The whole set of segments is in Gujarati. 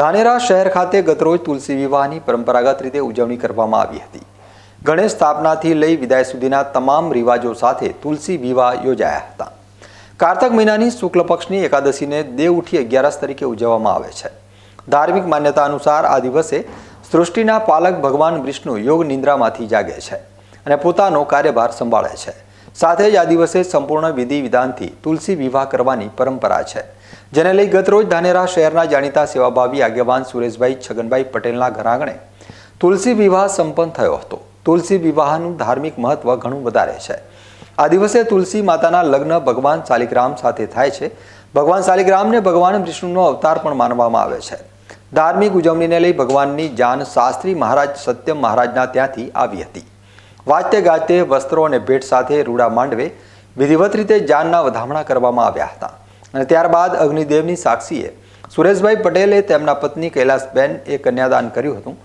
ધાનેરા શહેર ખાતે ગતરોજ તુલસી વિવાહની પરંપરાગત રીતે ઉજવણી કરવામાં આવી હતી. ગણેશ સ્થાપનાથી લઈ વિદાય સુધીના તમામ રિવાજો સાથે તુલસી વિવાહ યોજાયા હતા. કારતક મહિનાની શુક્લ પક્ષની એકાદશીને દેવ ઉઠી અગિયારસ તરીકે ઉજવવામાં આવે છે. ધાર્મિક માન્યતા અનુસાર આ દિવસે સૃષ્ટિના પાલક ભગવાન વિષ્ણુ યોગ નિંદ્રામાંથી જાગે છે અને પોતાનો કાર્યભાર સંભાળે છે. સાથે જ આ દિવસે સંપૂર્ણ વિધિ વિધાનથી તુલસી વિવાહ કરવાની પરંપરા છે. જેને લઈ ગતરોજ ધાનેરા શહેરના જાણીતા સેવાભાવી આગેવાન સુરેશભાઈ છગનભાઈ પટેલના ઘરાંગણે તુલસી વિવાહ સંપન્ન થયો હતો. તુલસી વિવાહનું ધાર્મિક મહત્વ ઘણું વધારે છે. આ દિવસે તુલસી માતાના લગ્ન ભગવાન શાલિગ્રામ સાથે થાય છે. ભગવાન શાલિગ્રામને ભગવાન વિષ્ણુનો અવતાર પણ માનવામાં આવે છે. ધાર્મિક ઉજવણીને લઈ ભગવાનની જાન શાસ્ત્રી મહારાજ સત્યમ મહારાજના ત્યાંથી આવી હતી. વાજતે ગાજતે વસ્ત્રો અને ભેટ સાથે રૂડા માંડવે વિધિવત રીતે જાનના વધામણા કરવામાં આવ્યા હતા. અને ત્યારબાદ અગ્નિદેવની સાક્ષીએ સુરેશભાઈ પટેલે તેમના પત્ની કૈલાસબેન એ કન્યાદાન કર્યું હતું.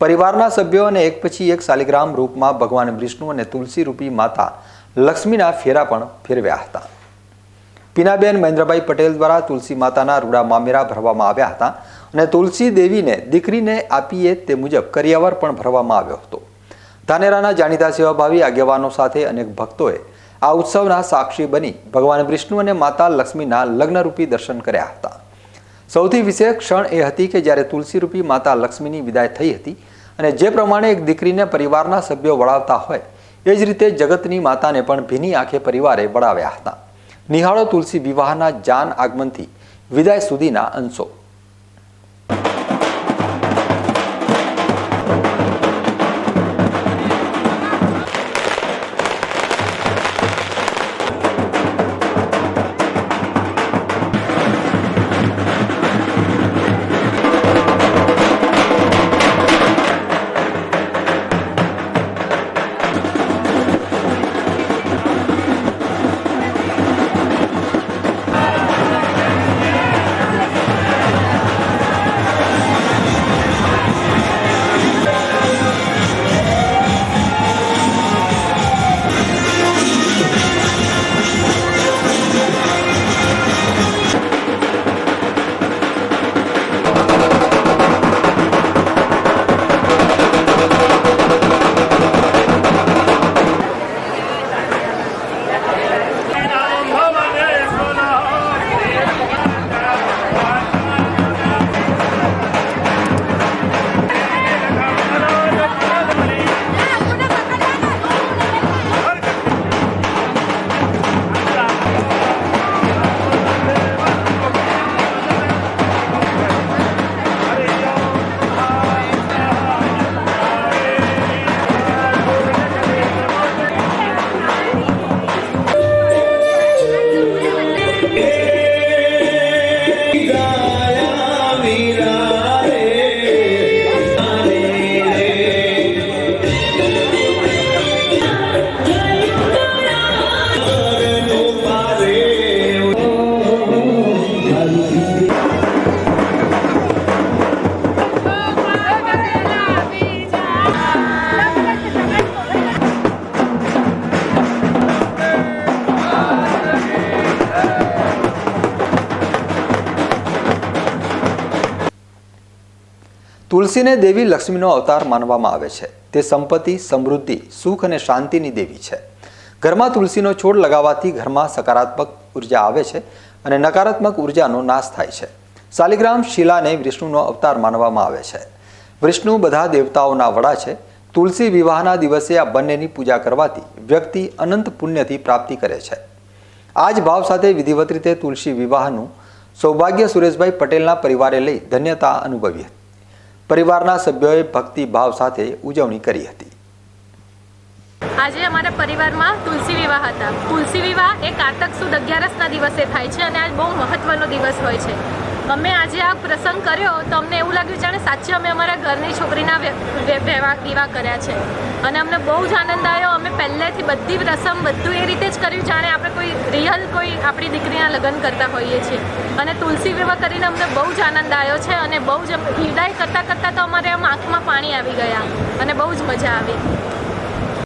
પરિવારના સભ્યો અને એક પછી એક શાલિગ્રામ રૂપમાં ભગવાન વિષ્ણુ અને તુલસી રૂપી માતા લક્ષ્મીના ફેરા પણ ફેરવ્યા હતા. પીનાબેન મહેન્દ્રભાઈ પટેલ દ્વારા તુલસી માતાના રૂડા મામેરા ભરવામાં આવ્યા હતા અને તુલસી દેવીને દીકરીને આપીએ તે મુજબ કરિયાવર પણ ભરવામાં આવ્યો હતો. ધાનેરાના જાણીતા સેવાભાવી આગેવાનો સાથે અનેક ભક્તોએ આ ઉત્સવના સાક્ષી બની ભગવાન વિષ્ણુ અને માતા લક્ષ્મીના લગ્નરૂપી દર્શન કર્યા હતા. સૌથી વિશેષ ક્ષણ એ હતી કે જ્યારે તુલસીરૂપી માતા લક્ષ્મીની વિદાય થઈ હતી અને જે પ્રમાણે એક દીકરીને પરિવારના સભ્યો વળાવતા હોય, એ જ રીતે જગતની માતાને પણ ભીની આંખે પરિવારે વળાવ્યા હતા. નિહાળો તુલસી વિવાહના જાન આગમનથી વિદાય સુધીના અંશો. તુલસીને દેવી લક્ષ્મીનો અવતાર માનવામાં આવે છે. તે સંપત્તિ, સમૃદ્ધિ, સુખ અને શાંતિની દેવી છે. ઘરમાં તુલસીનો છોડ લગાવવાથી ઘરમાં સકારાત્મક ઊર્જા આવે છે અને નકારાત્મક ઉર્જાનો નાશ થાય છે. શાલિગ્રામ શિલાને વિષ્ણુનો અવતાર માનવામાં આવે છે. વિષ્ણુ બધા દેવતાઓના વડા છે. તુલસી વિવાહના દિવસે આ બંનેની પૂજા કરવાથી વ્યક્તિ અનંત પુણ્યથી પ્રાપ્તિ કરે છે. આ જ ભાવ સાથે વિધિવત રીતે તુલસી વિવાહનું સૌભાગ્ય સુરેશભાઈ પટેલના પરિવારે લઈ ધન્યતા અનુભવી હતી પરિવારના સભ્યોએ ભક્તિ ભાવ સાથે ઉજવણી કરી હતી. આજે અમારા પરિવારમાં તુલસી વિવાહ હતા. તુલસી વિવાહ એ કારતક સુદ અગિયારસના દિવસે થાય છે અને આજ બહુ મહત્વનો દિવસ હોય છે. અમે આજે આ પ્રસંગ કર્યો તો અમને એવું લાગ્યું જાણે સાચે અમે અમારા ઘરની છોકરીના વહેવા વિવાહ કર્યા છે. અને અમને બહુ જ આનંદ આવ્યો અમે પહેલેથી બધી રસમ બધું એ રીતે જ કર્યું જાણે આપણે કોઈ રિયલ કોઈ આપણી દીકરીના લગ્ન કરતા હોઈએ છીએ. અને તુલસી વિવાહ કરીને અમને બહુ જ આનંદ આવ્યો છે અને બહુ જ વિદાય કરતાં કરતાં તો અમારે આમ આંખમાં પાણી આવી ગયા. અને બહુ જ મજા આવી.